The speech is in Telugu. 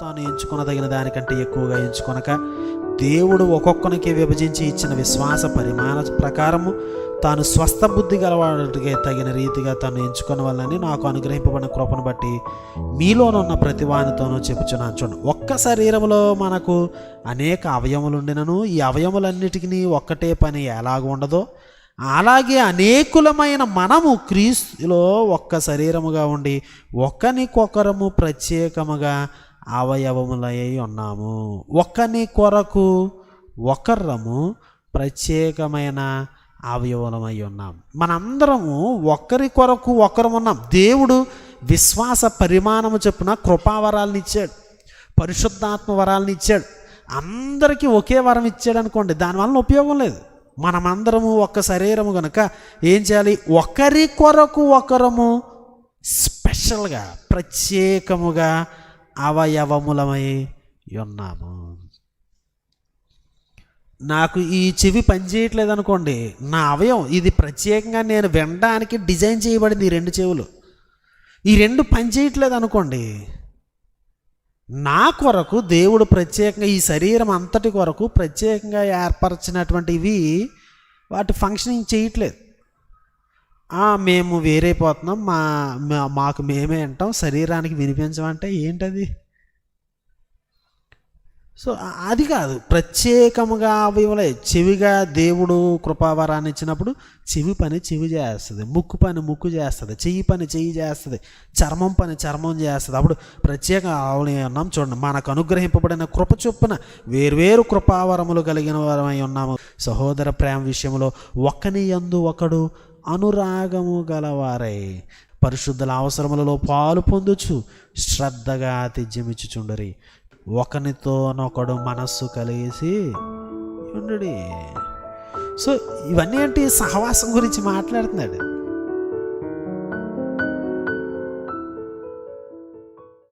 తాను ఎంచుకొనదగిన దానికంటే ఎక్కువగా ఎంచుకొనక దేవుడు ఒక్కొక్కనికి విభజించి ఇచ్చిన విశ్వాస పరిమాణ ప్రకారము తాను స్వస్థ బుద్ధి గలవాడికి తగిన రీతిగా తాను ఎంచుకున్న వాళ్ళని నాకు అనుగ్రహింపబడిన కృపను బట్టి మీలోనున్న ప్రతి వానితోనూ చెప్పుచున్నాను. చూడండి ఒక్క శరీరంలో మనకు అనేక అవయములు ఉండినను ఈ అవయములన్నిటికీ ఒక్కటే పని ఎలాగ ఉండదో అలాగే అనేకులమైన మనము క్రీస్తులో ఒక్క శరీరముగా ఉండి ఒకరికొకరము ప్రత్యేకముగా అవయవములై ఉన్నాము. ఒకని కొరకు ఒకరము ప్రత్యేకమైన అవయవమై ఉన్నాం. మనందరము ఒకరి కొరకు ఒకరం ఉన్నాం. దేవుడు విశ్వాస పరిమాణము చెప్పిన కృపావరాలను ఇచ్చాడు. పరిశుద్ధాత్మ వరాలను ఇచ్చాడు. అందరికీ ఒకే వరం ఇచ్చాడు అనుకోండి దానివల్ల ఉపయోగం లేదు. మనమందరము ఒక్క శరీరము కనుక ఏం చేయాలి? ఒకరి కొరకు ఒకరము స్పెషల్గా ప్రత్యేకముగా అవయవములమై ఉన్నాము. నాకు ఈ చెవి పనిచేయట్లేదు అనుకోండి నా అవయవం ఇది ప్రత్యేకంగా నేను వినడానికి డిజైన్ చేయబడింది ఈ రెండు చెవులు. ఈ రెండు పనిచేయట్లేదు అనుకోండి నా కొరకు దేవుడు ప్రత్యేకంగా ఈ శరీరం అంతటి కొరకు ప్రత్యేకంగా ఏర్పరచినటువంటివి వాటి ఫంక్షనింగ్ చేయట్లేదు. మేము వేరైపోతున్నాం మా మా- మాకు మేమే అంటాం శరీరానికి వినిపించమంటే ఏంటది? సో అది కాదు. ప్రత్యేకముగా అవయవలే. చెవిగా దేవుడు కృపావరాన్ని ఇచ్చినప్పుడు చెవి పని చెవి చేస్తుంది. ముక్కు పని ముక్కు చేస్తుంది. చెయ్యి పని చెయ్యి చేస్తుంది. చర్మం పని చర్మం చేస్తుంది. అప్పుడు ప్రత్యేక ఆవులు ఉన్నాం చూడండి. మనకు అనుగ్రహింపబడిన కృప చొప్పున వేర్వేరు కృపావరములు కలిగిన వారమై ఉన్నాము. సహోదర ప్రేమ విషయంలో ఒకని యందు ఒకడు అనురాగము గలవారై పరిశుద్ధుల అవసరములలో పాలు పొందుచు శ్రద్ధగా తిజ్యమిచ్చుచుండరి ఒకనితోనొకడు మనస్సు కలిసి ఉండడి. సో ఇవన్నీ ఏంటి? సహవాసం గురించి మాట్లాడుతున్నాడు.